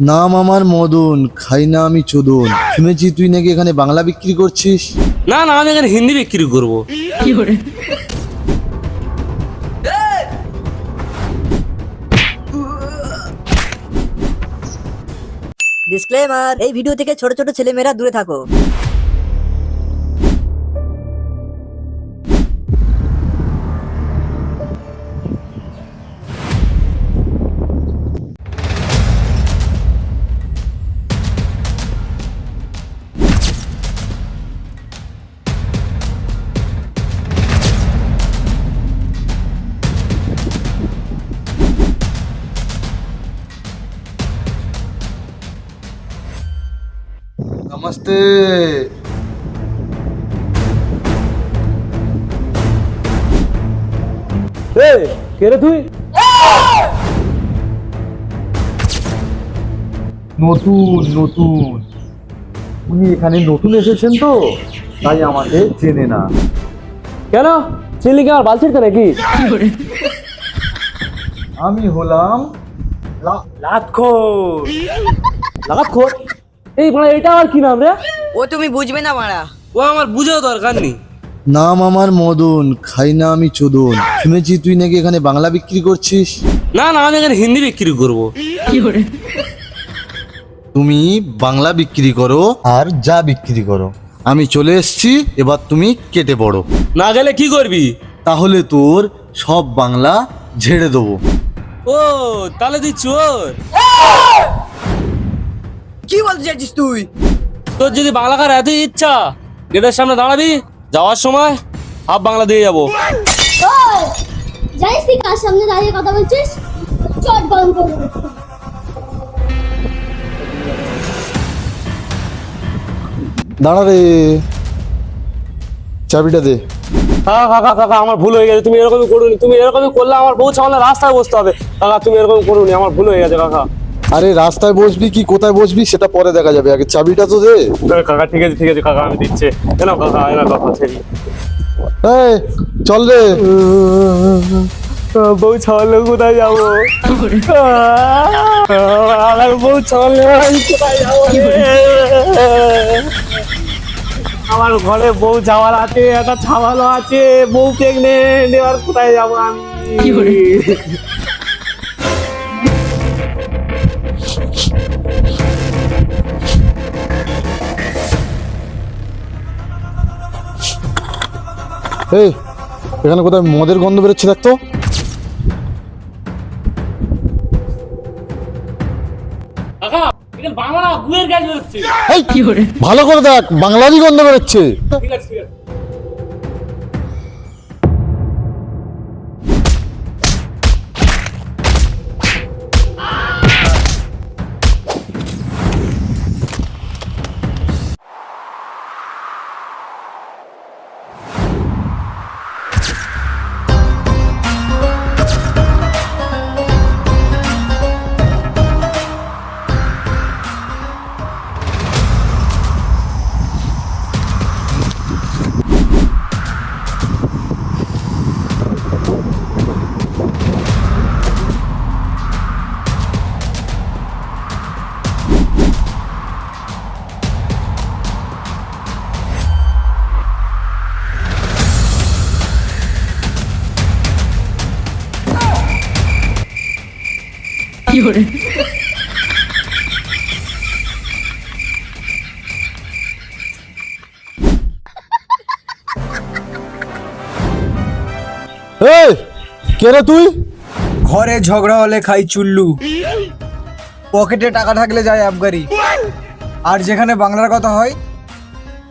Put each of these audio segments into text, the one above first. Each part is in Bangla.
নাম আমার মদন খাই না আমি চোদন। শুনেছি তুই নাকি এখানে বাংলা বিক্রি করছিস? না না আমি এখানে হিন্দি বিক্রি করব। ডিসক্লেমার এই ভিডিও থেকে ছোট ছোট ছেলেমেয়েরা দূরে থাকো। নমস্তে কে রে তুই? নতুন নতুন। উনি এখানে নতুন এসেছেন তো, তাই আমাকে চেনে না। কেন? চিল্লিকে আর বাল ছিড়তে নাকি? আমি হলাম লাতখোর। লাতখোর? এই মানে এটা আর কি নাম রে? ও তুমি বুঝবে না মারা। ও আমার বুঝাও দরকার নেই। নাম আমার মদন খাই না আমি চোদন। শুনেছি তুই নাকি এখানে বাংলা বিক্রি করছিস? না না আমি এখানে হিন্দি বিক্রি করব। তুমি বাংলা বিক্রি করো আর যা বিক্রি করো। আমি চলে এসেছি এবার তুমি কেটে পড়ো। না গেলে কি করবি? তাহলে তোর সব বাংলা ঝেড়ে দেবো। ও তাহলে তুই চোর। কি বলতে চাইছিস তুই? তোর যদি বাংলা কার এতই ইচ্ছা গেটের সামনে দাঁড়াবি যাওয়ার সময় হাফ বাংলা দিয়ে যাব। জানিস তুই কার সামনে দাঁড়িয়ে কথা বলছিস? চট করে দাঁড়া রে। চাবিটা দে। কাকা কাকা কাকা আমার ভুল হয়ে গেছে তুমি এরকমই করুনি। তুমি এরকমই করলে আমার বউ ছাওয়ালে রাস্তায় বসতে হবে। কাকা তুমি এরকম করুনি আমার ভুল হয়ে গেছে কাকা। আরে রাস্তায় বসবি কি কোথায় বসবি সেটা পরে দেখা যাবে আগে চাবিটা তো দে। কাকা ঠিক আছে ঠিক আছে কাকা আমি দিচ্ছি। কেন কাকা এনা কাকা ছেড়ি এই চল রে। বউ ছাওয়ালে কোথায় যাব? আমার বউ ছাওয়ালে আমি কোথায় যাব? আমার ঘরে বউ যাওয়ার আছে একটা ছাওয়ালো আছে বউ প্রেগনেন্ট এবার কোথায় যাব আমি? এই এখানে কোথায় মদের গন্ধ বেরোচ্ছে দেখতো ভালো করে দেখ বাংলারই গন্ধ বেরোচ্ছে। ঠিক আছে এই কে রে তুই? ঘরে ঝগড়া হলে খাই চুল্লু। পকেটে টাকা থাকলে যায় আবগারি। আর যেখানে বাংলার কথা হয়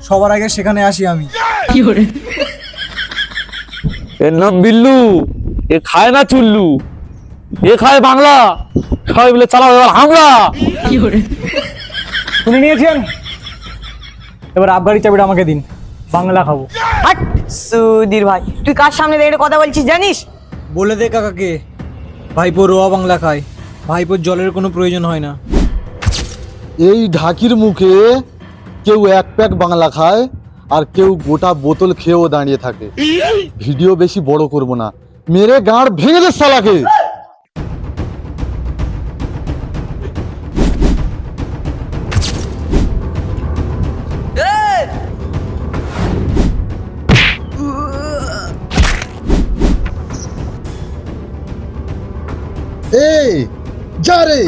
সবার আগে সেখানে আসি আমি। কি করে? এর নাম বিল্লু। এ খায় না চুল্লু। এ খায় বাংলা। সবাই মিলে চালাও এবার হামলা। শুনে নিয়েছেন? এবার আবগারি চাবিটা আমাকে দিন। বাংলা খাব। হাট! সুধীর ভাই তুই কার সামনে দাঁড়িয়ে কথা বলছিস জানিস? বলে দে কাকাকে। ভাইপো রোয়া বাংলা খায়। ভাইপোর জলের কোনো প্রয়োজন হয় না। এই ঢাকির মুখে কেউ এক প্যাক বাংলা খায় আর কেউ গোটা বোতল খেয়েও দাঁড়িয়ে থাকে। ভিডিও বেশি বড় করব না। মেরে গাঁড় ভেঙে দে শালাকে। এই যা রে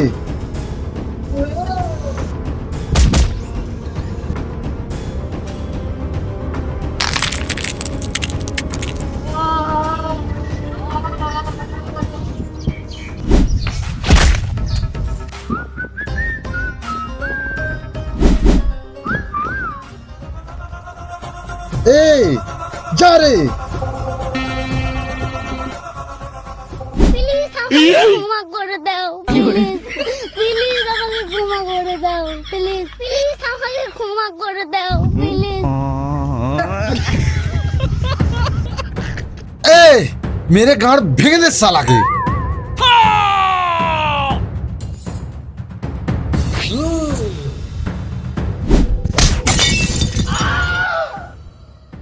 এই যা রে ক্ষমা করে দাও প্লিজ প্লিজ আমাকে ক্ষমা করে দাও প্লিজ প্লিজ আমাকে ক্ষমা করে দাও প্লিজ মেরে গাঁড় ভেঙে দে সালাকে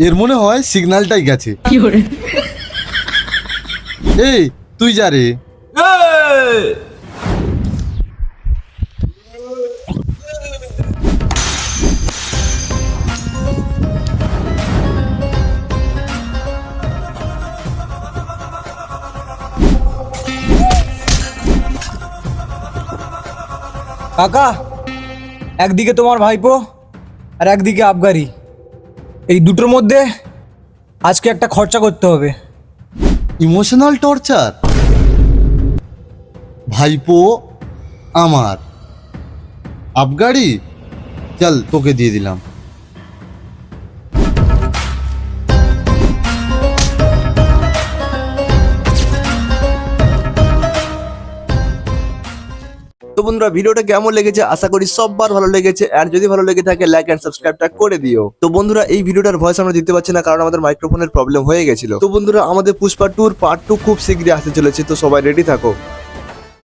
এর মনে হয় সিগন্যালটাই গেছে। এই তুই যা রে। কাকা একদিকে তোমার ভাইপো আর একদিকে আবগারি এই দুটোর মধ্যে আজকে একটা খরচা করতে হবে ইমোশনাল টর্চার ভাইপো আমার। আবগাড়ি চল, তোকে দিয়ে দিলাম। তো বন্ধুরা, ভিডিওটা কেমন লেগেছে? আশা করি সববার ভালো লেগেছে। আর যদি ভালো লেগে থাকে লাইক এন্ড সাবস্ক্রাইবটা করে দিও। তো বন্ধুরা, এই ভিডিওটার ভয়েস আমরা দিতে পারছি না, কারণ আমাদের মাইক্রোফোনের প্রবলেম হয়ে গেছিল। তো বন্ধুরা, আমাদের পুষ্পা টুর পার্ট টু খুব শীঘ্রই আসতে চলেছে, তো সবাই রেডি থাকো।